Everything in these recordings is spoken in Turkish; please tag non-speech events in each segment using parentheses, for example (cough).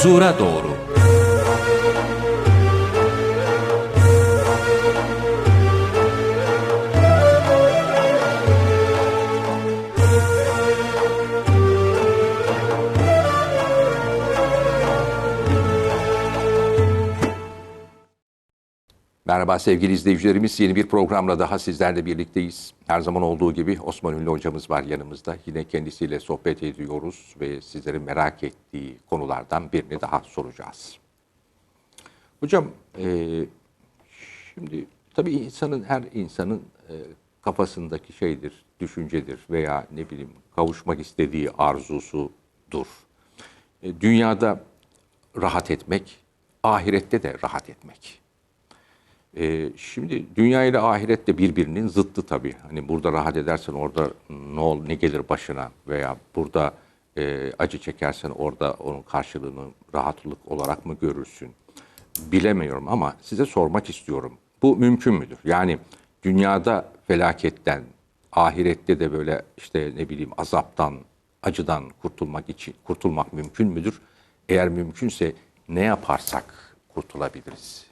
Huzura doğru. Merhaba sevgili izleyicilerimiz. Yeni bir programla daha sizlerle birlikteyiz. Her zaman olduğu gibi Osman Ünlü hocamız var yanımızda. Yine kendisiyle sohbet ediyoruz ve sizlerin merak ettiği konulardan birini daha soracağız. Hocam, e, şimdi tabii insanın, her insanın e, kafasındaki şeydir, düşüncedir veya ne bileyim kavuşmak istediği arzusudur. E, dünyada rahat etmek, ahirette de rahat etmek. Ee, şimdi dünya ile ahiret de birbirinin zıttı tabii. Hani burada rahat edersen orada ne ol ne gelir başına veya burada e, acı çekersen orada onun karşılığını rahatlık olarak mı görürsün? Bilemiyorum ama size sormak istiyorum. Bu mümkün müdür? Yani dünyada felaketten, ahirette de böyle işte ne bileyim azaptan, acıdan kurtulmak için kurtulmak mümkün müdür? Eğer mümkünse ne yaparsak kurtulabiliriz?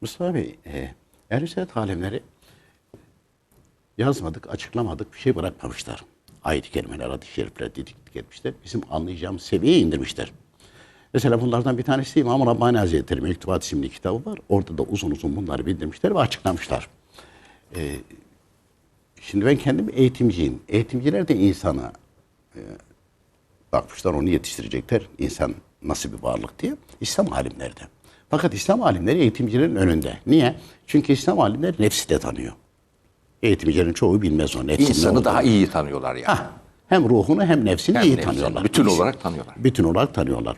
Mustafa Bey, e, sünnet alemleri yazmadık, açıklamadık bir şey bırakmamışlar. Ayet-i kerimeler, hadis-i şerifler didiklik etmişler. Bizim anlayacağımız seviyeye indirmişler. Mesela bunlardan bir tanesi İmam Rabbani Hazretleri Mektubat isimli kitabı var. Orada da uzun uzun bunları bildirmişler ve açıklamışlar. E, şimdi ben kendim eğitimciyim. Eğitimciler de insana e, bakmışlar onu yetiştirecekler. İnsan nasıl bir varlık diye. İslam alimleri de. Fakat İslam alimleri eğitimcilerin önünde. Niye? Çünkü İslam alimleri nefsi de tanıyor. Eğitimcilerin çoğu bilmez o nefsini. İnsanı daha iyi tanıyorlar yani. Hah, hem ruhunu hem nefsini Hem iyi nefsini, tanıyorlar. bütün olarak tanıyorlar. Bütün olarak tanıyorlar.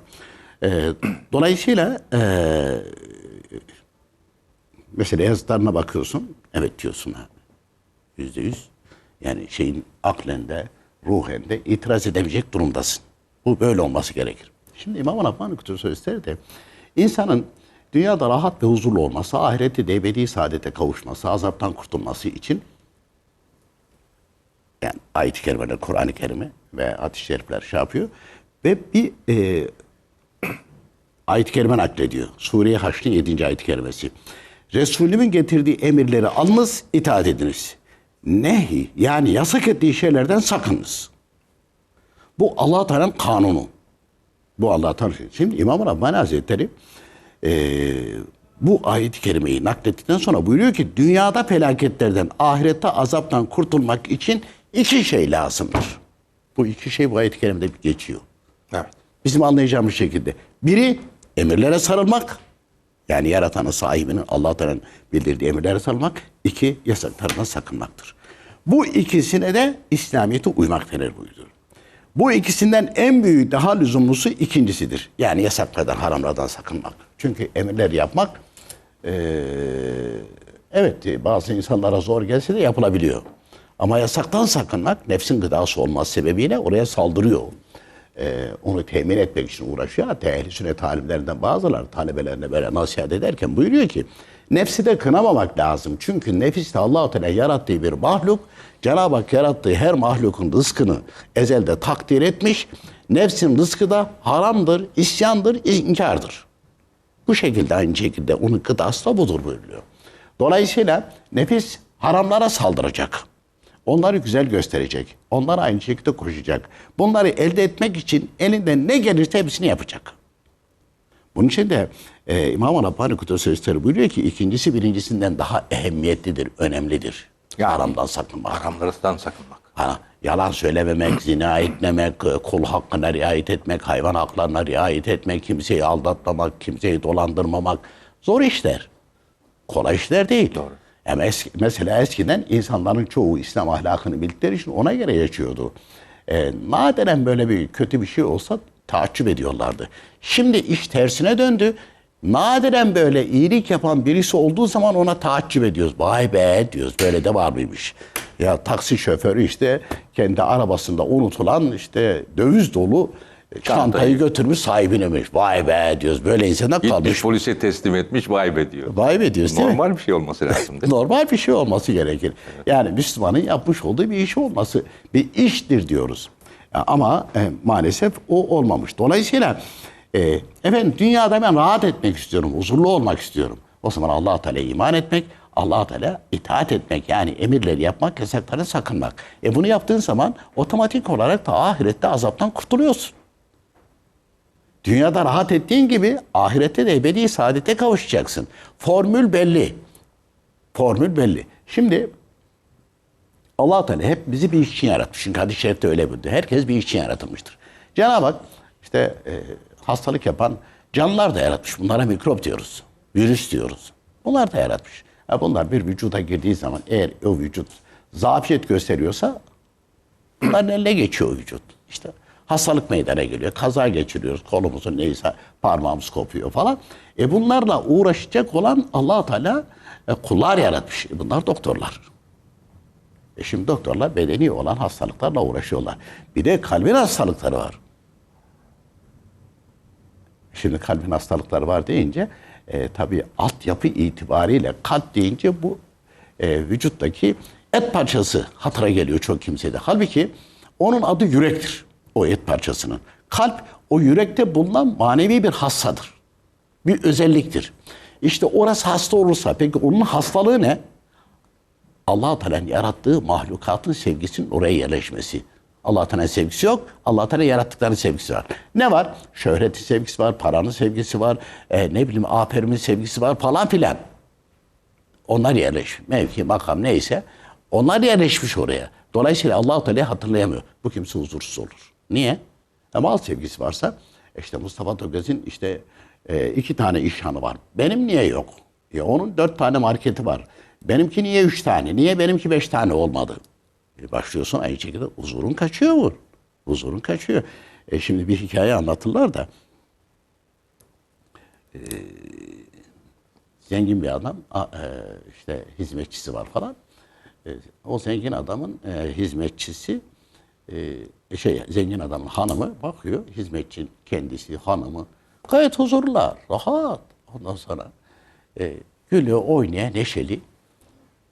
Ee, dolayısıyla e, mesela yazılarına bakıyorsun. Evet diyorsun ha. Yüzde yüz. Yani şeyin aklende, ruhende itiraz edemeyecek durumdasın. Bu böyle olması gerekir. Şimdi İmam Rabbani Kutu Sözleri de insanın dünyada rahat ve huzurlu olması, ahirette de ebedi saadete kavuşması, azaptan kurtulması için yani ayet-i kerimeler, Kur'an-ı Kerim'i ve hadis-i şerifler şey yapıyor. Ve bir e, ayet-i kerime naklediyor. Sure-i Haşr'ın 7. ayet-i kerimesi. Resulümün getirdiği emirleri alınız, itaat ediniz. Nehi yani yasak ettiği şeylerden sakınız. Bu Allah Teala'nın kanunu. Bu Allah Teala. Şimdi İmam Rabbani Hazretleri eee, bu ayet-i kerimeyi naklettikten sonra buyuruyor ki dünyada felaketlerden, ahirette azaptan kurtulmak için iki şey lazımdır. Bu iki şey bu ayet-i kerimede geçiyor. Evet. Bizim anlayacağımız şekilde. Biri emirlere sarılmak. Yani yaratanın sahibinin Allah Teala'nın bildirdiği emirlere sarılmak. İki yasaklarından sakınmaktır. Bu ikisine de İslamiyet'e uymak denir buyuruyor. Bu ikisinden en büyük daha lüzumlusu ikincisidir. Yani yasaklardan, haramlardan sakınmak. Çünkü emirler yapmak eee, evet bazı insanlara zor gelse de yapılabiliyor. Ama yasaktan sakınmak nefsin gıdası olması sebebiyle oraya saldırıyor. Eee, onu temin etmek için uğraşıyor. Hatta ehl-i sünnet talimlerinden bazıları talebelerine böyle nasihat ederken buyuruyor ki nefsi de kınamamak lazım. Çünkü nefis de Allah-u Teala yarattığı bir mahluk. Cenab-ı Hak yarattığı her mahlukun rızkını ezelde takdir etmiş. Nefsin rızkı da haramdır, isyandır, inkardır. Bu şekilde aynı şekilde onun gıdası da budur buyuruyor. Dolayısıyla nefis haramlara saldıracak. Onları güzel gösterecek. Onlar aynı şekilde koşacak. Bunları elde etmek için elinden ne gelirse hepsini yapacak. Bunun için de e, İmam Rabbani Kutu Sözleri buyuruyor ki ikincisi birincisinden daha ehemmiyetlidir, önemlidir. Yani- Haramdan sakınmak. Haramlarından sakınmak. Ha, yalan söylememek, zina etmemek, kul hakkına riayet etmek, hayvan haklarına riayet etmek, kimseyi aldatmamak, kimseyi dolandırmamak zor işler. Kolay işler değil. Doğru. Ama eski, mesela eskiden insanların çoğu İslam ahlakını bildikleri için ona göre yaşıyordu. E, madem böyle bir kötü bir şey olsa taaccüp ediyorlardı. Şimdi iş tersine döndü. Nadiren böyle iyilik yapan birisi olduğu zaman ona taaccüp ediyoruz. Vay be diyoruz böyle de var mıymış. Ya taksi şoförü işte kendi arabasında unutulan işte döviz dolu çantayı götürmüş sahibine vermiş. Vay be diyoruz böyle insana Gitmiş kalmış. polise teslim etmiş vay be diyor. Vay be diyoruz değil mi? Normal bir şey olması lazım değil mi? Normal bir şey olması gerekir. Yani Müslümanın yapmış olduğu bir iş olması bir iştir diyoruz. E, Ama e, maalesef o olmamış. Dolayısıyla e, efendim dünyada ben rahat etmek istiyorum, huzurlu olmak istiyorum. O zaman allah Teala'ya iman etmek, allah Teala itaat etmek yani emirleri yapmak, yasakları sakınmak. E bunu yaptığın zaman otomatik olarak da ahirette azaptan kurtuluyorsun. Dünyada rahat ettiğin gibi ahirette de ebedi saadete kavuşacaksın. Formül belli. Formül belli. Şimdi allah Teala hep bizi bir iş için yaratmış. Çünkü hadis-i şerifte öyle buyurdu. Herkes bir iş için yaratılmıştır. Cenab-ı Hak işte e, hastalık yapan canlılar da yaratmış. Bunlara mikrop diyoruz. Virüs diyoruz. Bunlar da yaratmış. Ha, bunlar bir vücuda girdiği zaman eğer o vücut zafiyet gösteriyorsa bunların eline geçiyor vücut. İşte hastalık meydana geliyor. Kaza geçiriyoruz. Kolumuzun neyse parmağımız kopuyor falan. E bunlarla uğraşacak olan allah Teala e, kullar yaratmış. E bunlar doktorlar. E şimdi doktorlar bedeni olan hastalıklarla uğraşıyorlar. Bir de kalbin hastalıkları var. Şimdi kalbin hastalıkları var deyince e, tabii altyapı itibariyle kalp deyince bu e, vücuttaki et parçası hatıra geliyor çok kimsede. Halbuki onun adı yürektir o et parçasının. Kalp o yürekte bulunan manevi bir hassadır. Bir özelliktir. İşte orası hasta olursa peki onun hastalığı ne? allah Teala'nın yarattığı mahlukatın sevgisinin oraya yerleşmesi. allah Teala'nın sevgisi yok. allah Teala yarattıklarının sevgisi var. Ne var? Şöhreti sevgisi var, paranın sevgisi var, e, ne bileyim aferimin sevgisi var falan filan. Onlar yerleşmiş. Mevki, makam neyse. Onlar yerleşmiş oraya. Dolayısıyla allah Teala'yı hatırlayamıyor. Bu kimse huzursuz olur. Niye? E, mal sevgisi varsa işte Mustafa Toköz'ün işte e, iki tane işhanı var. Benim niye yok? Ya onun dört tane marketi var. Benimki niye üç tane? Niye benimki beş tane olmadı? E başlıyorsun aynı şekilde huzurun kaçıyor bu. Huzurun kaçıyor. E şimdi bir hikaye anlatırlar da e, zengin bir adam a- e, işte hizmetçisi var falan. E, o zengin adamın e, hizmetçisi e, şey zengin adamın hanımı bakıyor hizmetçinin kendisi hanımı. Gayet huzurlular rahat. Ondan sonra e, gülüyor oynaya neşeli.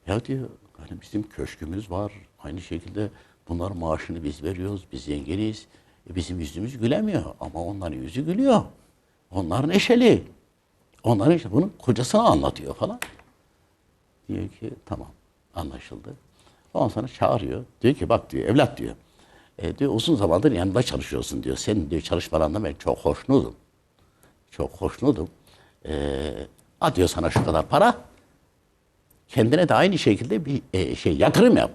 Ya diyor hani bizim köşkümüz var. Aynı şekilde bunlar maaşını biz veriyoruz biz zenginiz. E, bizim yüzümüz gülemiyor ama onların yüzü gülüyor. Onlar neşeli. Onların işte bunun kocasına anlatıyor falan. Diyor ki tamam anlaşıldı. Ondan sonra çağırıyor. Diyor ki bak diyor evlat diyor. E, diyor uzun zamandır yanında çalışıyorsun diyor. Senin diyor çalışmalarından ben çok hoşnutum. Çok hoşnutum. E, a diyor sana şu kadar para. Kendine de aynı şekilde bir e, şey yatırım yap.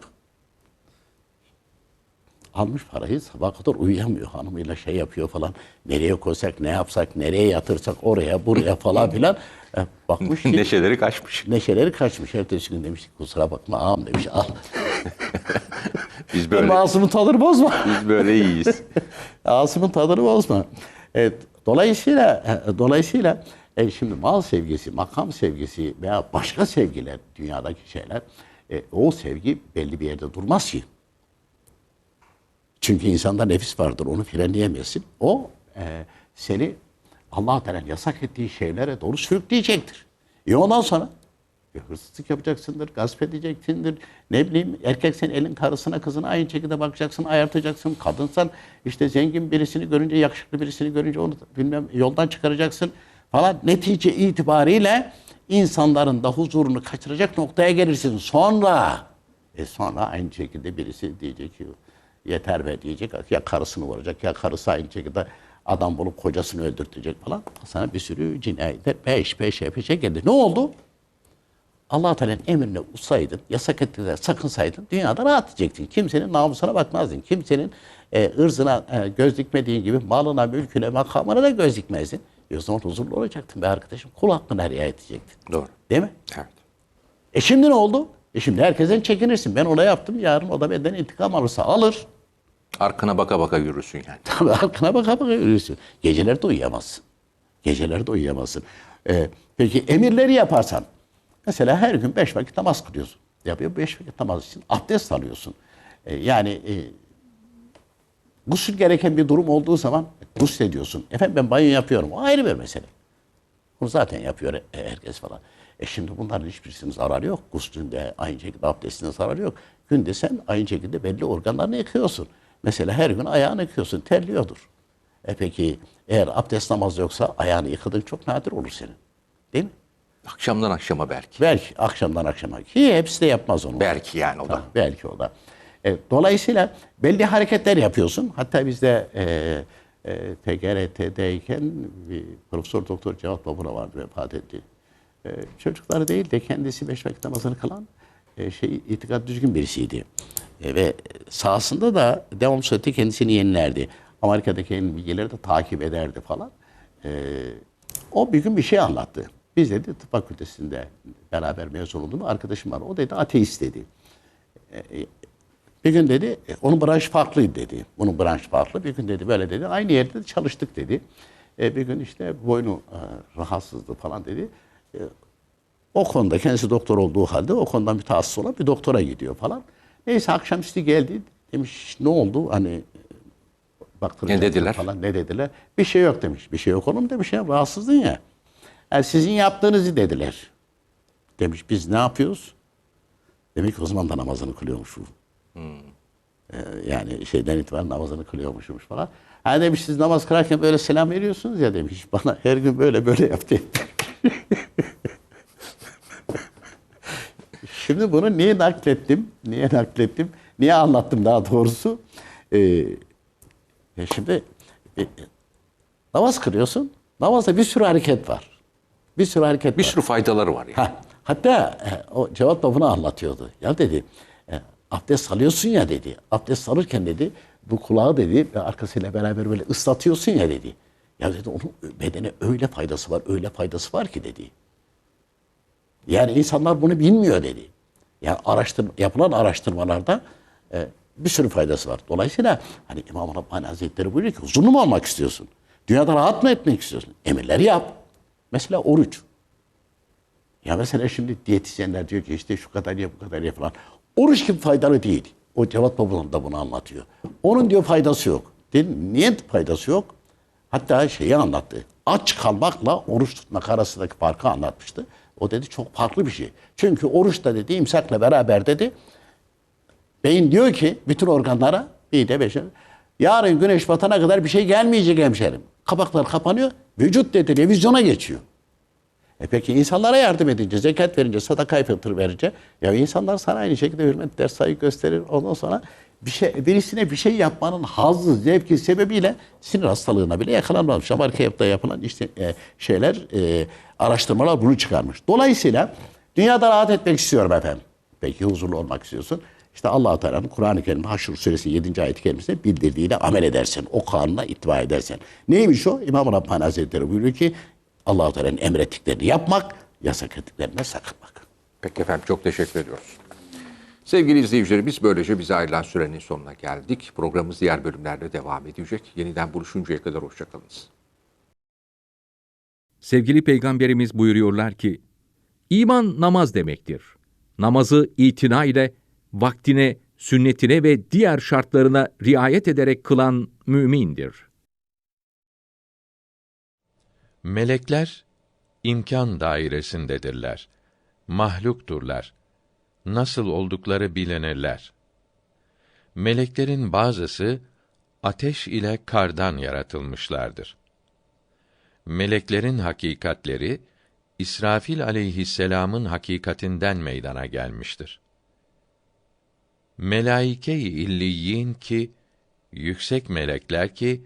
Almış parayı sabah kadar uyuyamıyor hanımıyla şey yapıyor falan. Nereye koysak ne yapsak nereye yatırsak oraya buraya falan filan. E, bakmış ki (laughs) Neşeleri kaçmış. Neşeleri kaçmış. Ertesi gün demiş kusura bakma ağam demiş al. (laughs) Biz Böyle. Ağzımın tadını bozma. biz böyle iyiyiz. (laughs) Ağzımın tadını bozma. Evet, dolayısıyla dolayısıyla e, şimdi mal sevgisi, makam sevgisi veya başka sevgiler, dünyadaki şeyler e, o sevgi belli bir yerde durmaz ki. Çünkü insanda nefis vardır, onu frenleyemezsin. O e, seni allah Teala'nın yasak ettiği şeylere doğru sürükleyecektir. E ondan sonra hırsızlık yapacaksındır, gasp edeceksindir. Ne bileyim erkek sen elin karısına kızına aynı şekilde bakacaksın, ayartacaksın. Kadınsan işte zengin birisini görünce, yakışıklı birisini görünce onu bilmem yoldan çıkaracaksın falan. Netice itibariyle insanların da huzurunu kaçıracak noktaya gelirsin. Sonra e sonra aynı şekilde birisi diyecek ki yeter be diyecek. Ya karısını vuracak ya karısı aynı şekilde adam bulup kocasını öldürtecek falan. Sana bir sürü cinayetler peş peşe peşe geldi. Ne oldu? Allah Teala'nın emrine uysaydın, yasak ettiklerine sakınsaydın dünyada rahat edecektin. Kimsenin namusuna bakmazdın. Kimsenin e, ırzına e, göz dikmediğin gibi malına, mülküne, makamına da göz dikmezdin. E o zaman huzurlu olacaktın be arkadaşım. Kul hakkına riayet edecektin. Doğru. Değil mi? Evet. E şimdi ne oldu? E şimdi herkesten çekinirsin. Ben ona yaptım. Yarın o da benden intikam alırsa alır. Arkana baka baka yürürsün yani. (laughs) Tabii arkana baka baka yürüyorsun. Gecelerde uyuyamazsın. Gecelerde uyuyamazsın. Ee, peki emirleri yaparsan. Mesela her gün beş vakit namaz kılıyorsun. Yapıyor beş vakit namaz için abdest alıyorsun. Ee, yani e, gusül gereken bir durum olduğu zaman gusül ediyorsun. Efendim ben banyo yapıyorum. O ayrı bir mesele. Bunu zaten yapıyor e, herkes falan. E şimdi bunların hiçbirisinin zararı yok. Guslünde aynı şekilde abdestinde zararı yok. Günde sen aynı şekilde belli organlarını yıkıyorsun. Mesela her gün ayağını yıkıyorsun, terliyordur. E peki eğer abdest namazı yoksa ayağını yıkadığın çok nadir olur senin. Değil mi? Akşamdan akşama belki. Belki akşamdan akşama. Ki hepsi de yapmaz onu. Belki yani o da. Ha, belki o da. E, dolayısıyla belli hareketler yapıyorsun. Hatta bizde e, e, TGRT'deyken bir Profesör Doktor Cevat Babura vardı vefat etti. E, çocukları değil de kendisi beş vakit namazını kılan e, şey itikat düzgün birisiydi. E, ve sahasında da devam sürekli kendisini yenilerdi. Amerika'daki yeni bilgileri de takip ederdi falan. E, o bir gün bir şey anlattı. Biz dedi tıp fakültesinde beraber mezun olduğum arkadaşım var. O dedi ateist dedi. Bir gün dedi, e, onun branş farklıydı dedi. Bunun branş farklı. Bir gün dedi böyle dedi. Aynı yerde de çalıştık dedi. E, bir gün işte boynu e, rahatsızdı falan dedi. E, o konuda kendisi doktor olduğu halde o konudan bir tahsis olan bir doktora gidiyor falan. Neyse akşamüstü geldi. Demiş ne oldu? Hani baktıracak Ne dediler? Falan ne dediler? Bir şey yok demiş. Bir şey yok oğlum demiş ya rahatsızdın ya. Yani sizin yaptığınızı dediler. Demiş biz ne yapıyoruz? Demek ki o zaman da namazını kılıyormuş bu. Ee, yani şeyden itibaren namazını kılıyormuşmuş falan. Ha demiş siz namaz kılarken böyle selam veriyorsunuz ya demiş. (laughs) Bana her gün böyle böyle yaptı. (laughs) Şimdi bunu niye naklettim? Niye naklettim? Niye anlattım daha doğrusu? Ee, şimdi e, namaz kılıyorsun. Namazda bir sürü hareket var. Bir sürü hareket Bir var. sürü faydaları var yani. Ha, hatta e, o Cevat da bunu anlatıyordu. Ya dedi e, abdest alıyorsun ya dedi. Abdest alırken dedi bu kulağı dedi ve arkasıyla beraber böyle ıslatıyorsun ya dedi. Ya dedi onun bedene öyle faydası var, öyle faydası var ki dedi. Yani insanlar bunu bilmiyor dedi. Yani araştır, yapılan araştırmalarda e, bir sürü faydası var. Dolayısıyla hani İmam Rabbani Hazretleri buyuruyor ki mu olmak istiyorsun? Dünyada rahat mı etmek istiyorsun? Emirleri yap. Mesela oruç. Ya mesela şimdi diyetisyenler diyor ki işte şu kadar ye bu kadar ye falan. Oruç gibi faydalı değil. O Cevat Baba'nın da bunu anlatıyor. Onun diyor faydası yok. Dedim niye faydası yok? Hatta şeyi anlattı. Aç kalmakla oruç tutmak arasındaki farkı anlatmıştı. O dedi çok farklı bir şey. Çünkü oruçta dedi imsakla beraber dedi beyin diyor ki bütün organlara bir de beşer. Yarın güneş batana kadar bir şey gelmeyecek hemşerim. Kapaklar kapanıyor. Vücut dedi revizyona geçiyor. E peki insanlara yardım edince, zekat verince, sadaka fıtır verince ya insanlar sana aynı şekilde hürmet der, saygı gösterir. Ondan sonra bir şey birisine bir şey yapmanın hazzı, zevki sebebiyle sinir hastalığına bile yakalanmamış. Amerika'da yapılan işte e, şeyler, e, araştırmalar bunu çıkarmış. Dolayısıyla dünyada rahat etmek istiyorum efendim. Peki huzurlu olmak istiyorsun. İşte Allah-u Teala'nın Kur'an-ı Kerim Haşr suresi 7. ayet-i kerimesinde bildirdiğiyle amel edersen, o kanuna ittiba edersen. Neymiş o? İmam Rabbani Hazretleri buyuruyor ki Allah-u Teala'nın emrettiklerini yapmak, yasak ettiklerine sakınmak. Peki efendim çok teşekkür ediyoruz. Sevgili izleyicilerimiz böylece bize ayrılan sürenin sonuna geldik. Programımız diğer bölümlerde devam edecek. Yeniden buluşuncaya kadar hoşçakalınız. Sevgili Peygamberimiz buyuruyorlar ki, İman namaz demektir. Namazı itina ile, vaktine, sünnetine ve diğer şartlarına riayet ederek kılan mümindir. Melekler imkan dairesindedirler. Mahlukturlar. Nasıl oldukları bilinirler. Meleklerin bazısı ateş ile kardan yaratılmışlardır. Meleklerin hakikatleri İsrafil aleyhisselamın hakikatinden meydana gelmiştir. Melaike-i illiyin ki yüksek melekler ki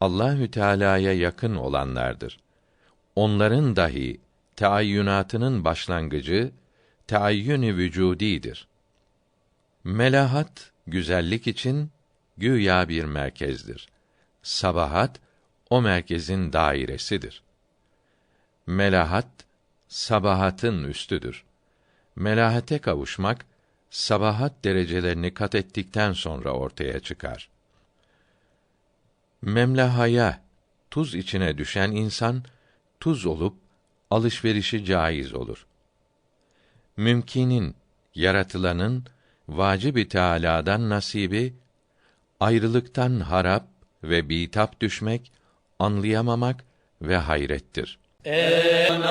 Allahü Teala'ya yakın olanlardır. Onların dahi taayyünatının başlangıcı taayyün-i vücudidir. Melahat güzellik için güya bir merkezdir. Sabahat o merkezin dairesidir. Melahat sabahatın üstüdür. Melahate kavuşmak sabahat derecelerini kat ettikten sonra ortaya çıkar. Memlahaya, tuz içine düşen insan, tuz olup, alışverişi caiz olur. Mümkinin, yaratılanın, vacib-i Teâlâ'dan nasibi, ayrılıktan harap ve bitap düşmek, anlayamamak ve hayrettir. Isyan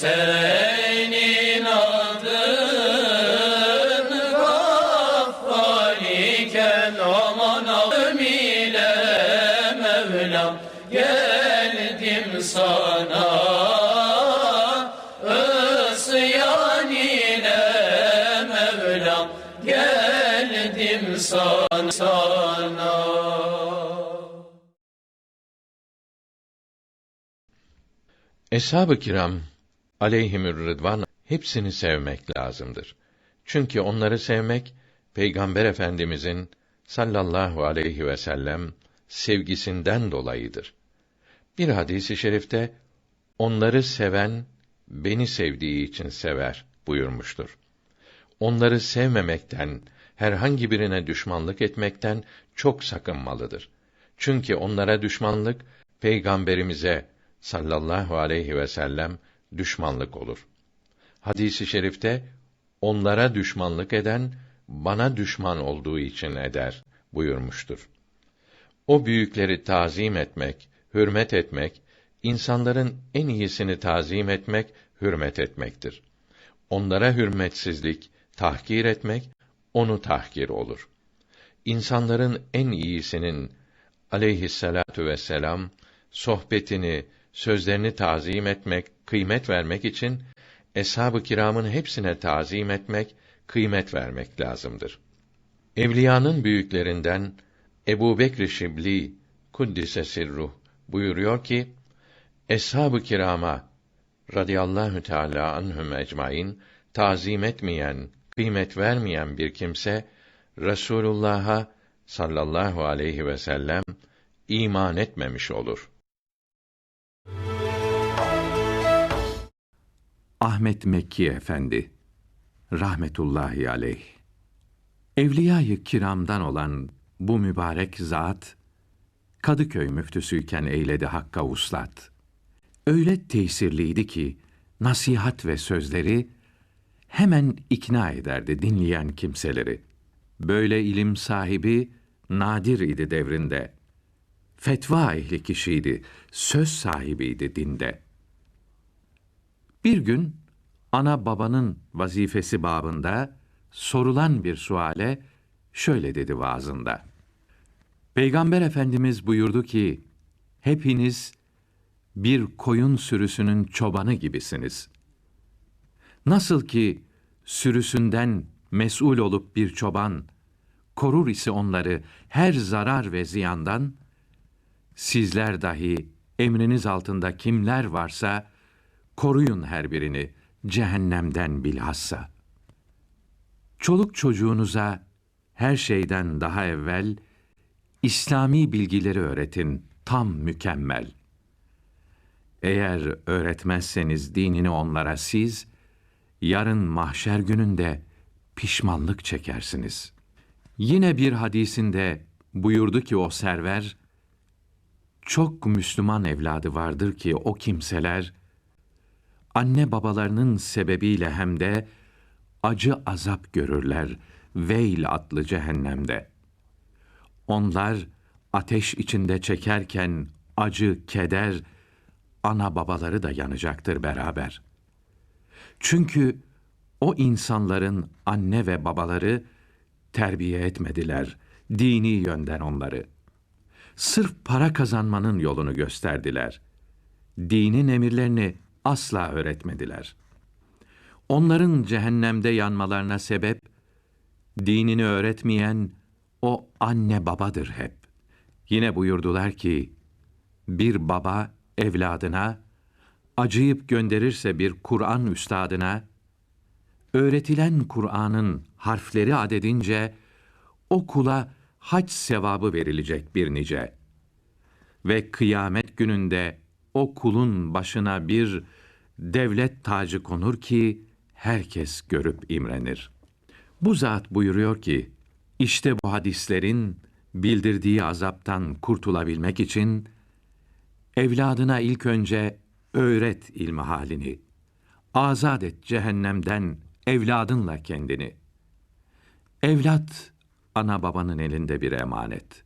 Senin adın gaffar iken aman geldim sana Isyan geldim sana, sana. Eshab-ı kiram aleyhimür rıdvan hepsini sevmek lazımdır. Çünkü onları sevmek Peygamber Efendimizin sallallahu aleyhi ve sellem sevgisinden dolayıdır. Bir hadisi i şerifte onları seven beni sevdiği için sever buyurmuştur. Onları sevmemekten, herhangi birine düşmanlık etmekten çok sakınmalıdır. Çünkü onlara düşmanlık peygamberimize sallallahu aleyhi ve sellem düşmanlık olur. Hadisi i şerifte onlara düşmanlık eden bana düşman olduğu için eder buyurmuştur. O büyükleri tazim etmek, hürmet etmek, insanların en iyisini tazim etmek, hürmet etmektir. Onlara hürmetsizlik, tahkir etmek, onu tahkir olur. İnsanların en iyisinin aleyhisselatu vesselam sohbetini, sözlerini tazim etmek, kıymet vermek için eshab-ı kiramın hepsine tazim etmek, kıymet vermek lazımdır. Evliyanın büyüklerinden Ebu Bekr Şibli kuddise sirruh buyuruyor ki eshab-ı kirama radıyallahu teala anhum ecmaîn tazim etmeyen, kıymet vermeyen bir kimse Resulullah'a sallallahu aleyhi ve sellem iman etmemiş olur. Ahmet Mekki Efendi rahmetullahi aleyh. Evliyâ-i kiramdan olan bu mübarek zat Kadıköy müftüsüyken eyledi hakka uslat. Öyle tesirliydi ki nasihat ve sözleri hemen ikna ederdi dinleyen kimseleri. Böyle ilim sahibi nadir idi devrinde. Fetva ehli kişiydi, söz sahibiydi dinde.'' Bir gün ana babanın vazifesi babında sorulan bir suale şöyle dedi vaazında. Peygamber Efendimiz buyurdu ki, hepiniz bir koyun sürüsünün çobanı gibisiniz. Nasıl ki sürüsünden mesul olup bir çoban korur ise onları her zarar ve ziyandan, sizler dahi emriniz altında kimler varsa koruyun her birini cehennemden bilhassa. Çoluk çocuğunuza her şeyden daha evvel İslami bilgileri öğretin tam mükemmel. Eğer öğretmezseniz dinini onlara siz yarın mahşer gününde pişmanlık çekersiniz. Yine bir hadisinde buyurdu ki o server çok Müslüman evladı vardır ki o kimseler anne babalarının sebebiyle hem de acı azap görürler Veil adlı cehennemde. Onlar ateş içinde çekerken acı, keder, ana babaları da yanacaktır beraber. Çünkü o insanların anne ve babaları terbiye etmediler, dini yönden onları. Sırf para kazanmanın yolunu gösterdiler. Dinin emirlerini asla öğretmediler. Onların cehennemde yanmalarına sebep, dinini öğretmeyen o anne babadır hep. Yine buyurdular ki, bir baba evladına, acıyıp gönderirse bir Kur'an üstadına, öğretilen Kur'an'ın harfleri adedince, o kula hac sevabı verilecek bir nice. Ve kıyamet gününde o kulun başına bir devlet tacı konur ki herkes görüp imrenir. Bu zat buyuruyor ki, işte bu hadislerin bildirdiği azaptan kurtulabilmek için evladına ilk önce öğret ilmi halini. Azad et cehennemden evladınla kendini. Evlat ana babanın elinde bir emanet.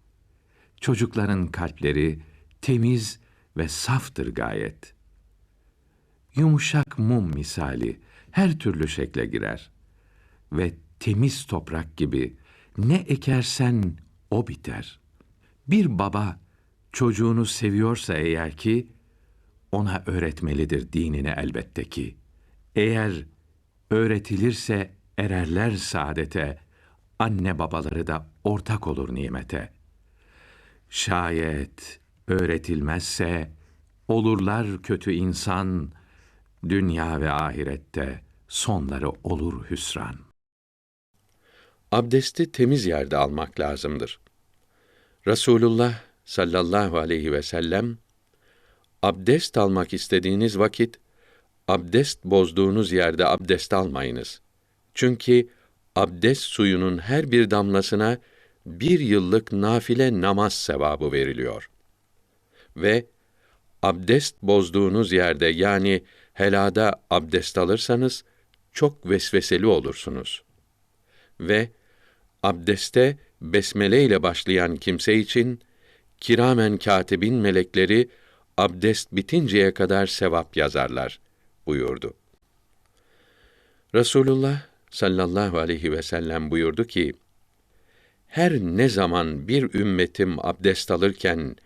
Çocukların kalpleri temiz ve saftır gayet. Yumuşak mum misali her türlü şekle girer ve temiz toprak gibi ne ekersen o biter. Bir baba çocuğunu seviyorsa eğer ki ona öğretmelidir dinini elbette ki. Eğer öğretilirse ererler saadete, anne babaları da ortak olur nimete. Şayet öğretilmezse olurlar kötü insan, dünya ve ahirette sonları olur hüsran. Abdesti temiz yerde almak lazımdır. Resulullah sallallahu aleyhi ve sellem abdest almak istediğiniz vakit abdest bozduğunuz yerde abdest almayınız. Çünkü abdest suyunun her bir damlasına bir yıllık nafile namaz sevabı veriliyor. Ve abdest bozduğunuz yerde yani helada abdest alırsanız çok vesveseli olursunuz. Ve abdeste besmele ile başlayan kimse için kiramen katibin melekleri abdest bitinceye kadar sevap yazarlar buyurdu. Resulullah sallallahu aleyhi ve sellem buyurdu ki: Her ne zaman bir ümmetim abdest alırken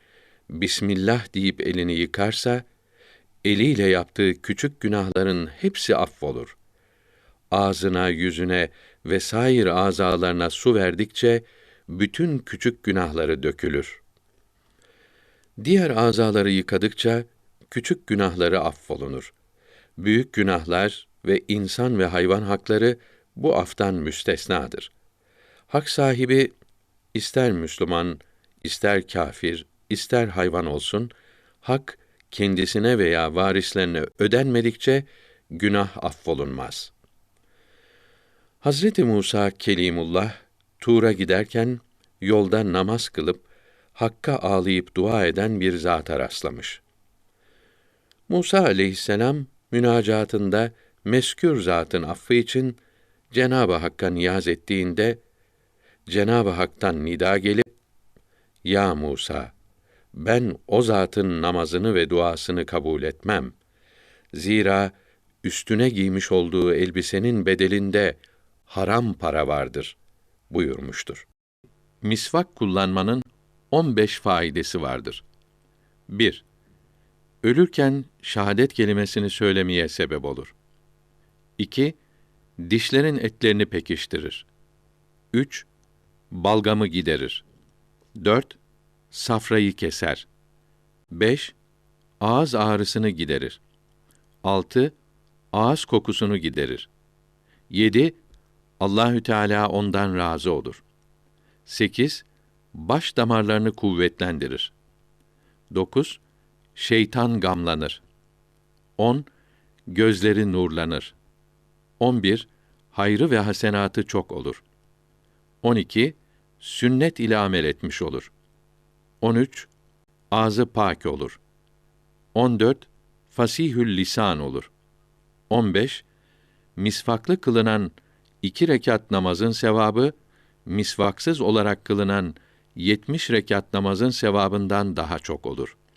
Bismillah deyip elini yıkarsa, eliyle yaptığı küçük günahların hepsi affolur. Ağzına, yüzüne ve sair azalarına su verdikçe bütün küçük günahları dökülür. Diğer azaları yıkadıkça küçük günahları affolunur. Büyük günahlar ve insan ve hayvan hakları bu aftan müstesnadır. Hak sahibi ister Müslüman, ister kafir, ister hayvan olsun, hak kendisine veya varislerine ödenmedikçe günah affolunmaz. Hazreti Musa Kelimullah Tur'a giderken yolda namaz kılıp Hakk'a ağlayıp dua eden bir zata rastlamış. Musa aleyhisselam münacatında meskür zatın affı için Cenab-ı Hakk'a niyaz ettiğinde Cenab-ı Hak'tan nida gelip Ya Musa ben o zatın namazını ve duasını kabul etmem. Zira üstüne giymiş olduğu elbisenin bedelinde haram para vardır buyurmuştur. Misvak kullanmanın 15 faidesi vardır. 1. Ölürken şahadet kelimesini söylemeye sebep olur. 2. Dişlerin etlerini pekiştirir. 3. Balgamı giderir. 4. Safrayı keser. 5. Ağız ağrısını giderir. 6. Ağız kokusunu giderir. 7. Allahü Teala ondan razı olur. 8. Baş damarlarını kuvvetlendirir. 9. Şeytan gamlanır. 10. Gözleri nurlanır. 11. Hayrı ve hasenatı çok olur. 12. Sünnet ile amel etmiş olur. 13. Ağzı pak olur. 14. Fasihül lisan olur. 15. Misvaklı kılınan iki rekat namazın sevabı, misvaksız olarak kılınan 70 rekat namazın sevabından daha çok olur.''